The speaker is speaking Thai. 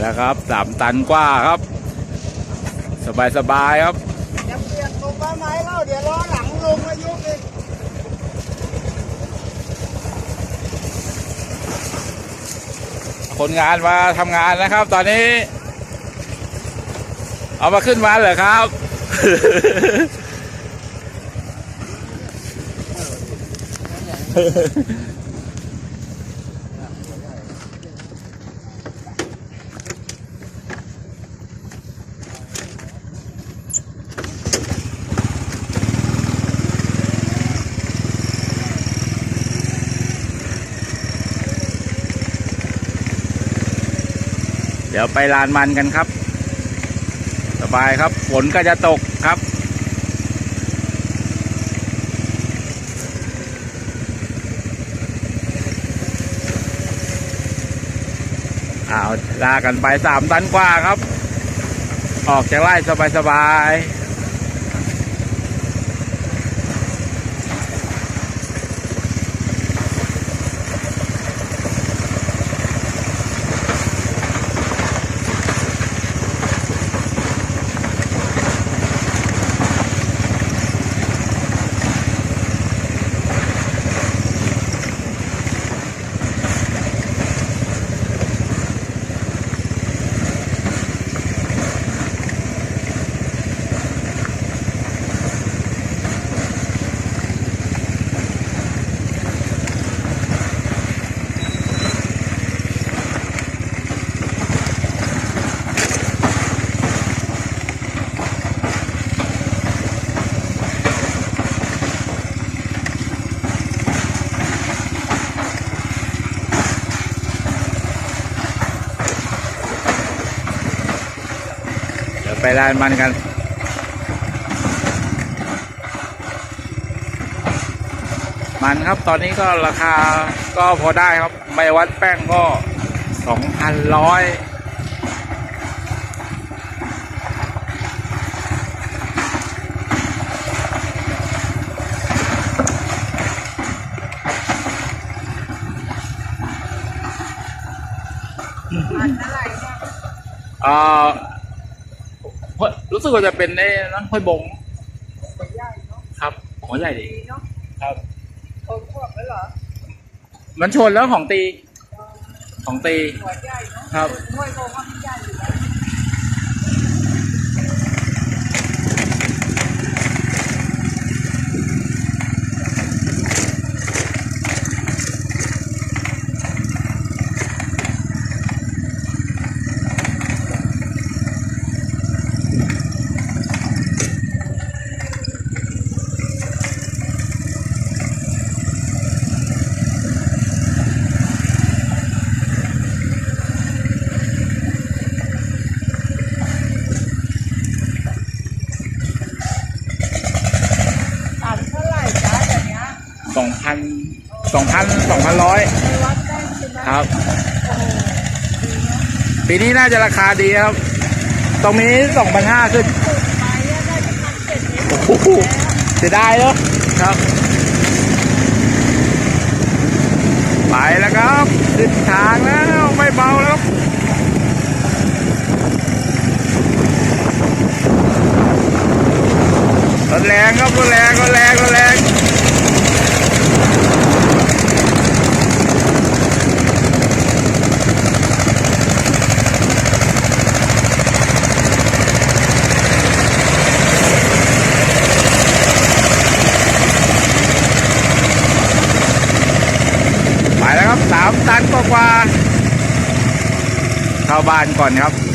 แล้วครับสามตันกว่าครับ สบายสบายๆครับจะเปลี่ยนลงมาไหมเล่าเดี๋ยวล้อหลังลงอายุอีกคนงานมาทำงานนะครับ ตอนนี้ เอามาขึ้นมาเหรอครับเเดี๋ยวไปลานมันกันครับ สบายครับ ฝนก็จะตกครับ อ้าวลากันไปสามตันกว่าครับ ออกจากไร่สบายๆ เดี๋ยวไปร้านมันกันมันครับ ตอนนี้ก็ราคาก็พอได้ครับไม่วัดแป้งก็สองพันร้อยอ่าเฮ้ย รู้สึกว่าจะเป็นไอ้นั่นห้อยบงไปย่างเนาะครับหัวใหญ่ดีดีเนาะครับทนควบแล้วเหรอมันชนแล้วของตี ของตีหัวใหญ่เนาะครับห้วยโกงว่ามันใหญ่อยู่แล้ว ตันเท่าไหร่จ้าอย่างเงี้ย สองพันสองพันสองพันร้อยครับ ปีนี้น่าจะราคาดีครับ ตรงนี้สองพันห้าขึ้นปลูกไปอะได้เจ็ดเมตรโอ้โหเสียดายเนาะครับ ไปแล้วครับติดทางแล้วไม่เบาแล้วรับรถแรงครับรถแรงรถแรงรถแรงไปแล้วครับสามตัน กว่าๆเข้าบ้านก่อนครับ